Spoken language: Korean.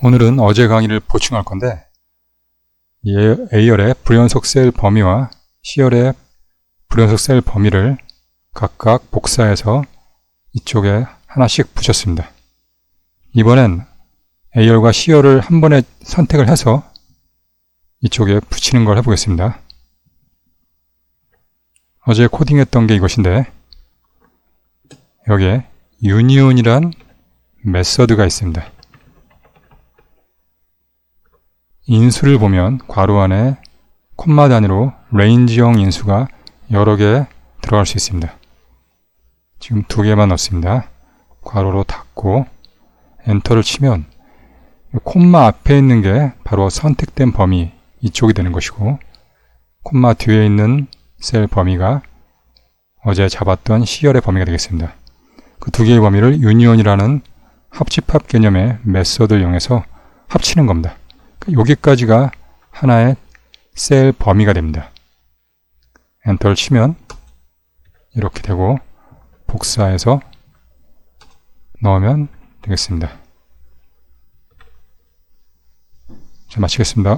오늘은 어제 강의를 보충할 건데 이 A열의 불연속 셀 범위와 C열의 불연속 셀 범위를 각각 복사해서 이쪽에 하나씩 붙였습니다. 이번엔 A열과 C열을 한 번에 선택을 해서 이쪽에 붙이는 걸 해보겠습니다. 어제 코딩했던 게 이것인데 여기에 유니온이란 메서드가 있습니다. 인수를 보면 괄호 안에 콤마 단위로 레인지형 인수가 여러 개 들어갈 수 있습니다. 지금 두 개만 넣습니다. 괄호로 닫고 엔터를 치면 콤마 앞에 있는 게 바로 선택된 범위 이쪽이 되는 것이고 콤마 뒤에 있는 셀 범위가 어제 잡았던 C열의 범위가 되겠습니다. 그 두 개의 범위를 유니온이라는 합집합 개념의 메서드를 이용해서 합치는 겁니다. 여기까지가 하나의 셀 범위가 됩니다. 엔터를 치면 이렇게 되고 복사해서 넣으면 되겠습니다. 자, 마치겠습니다.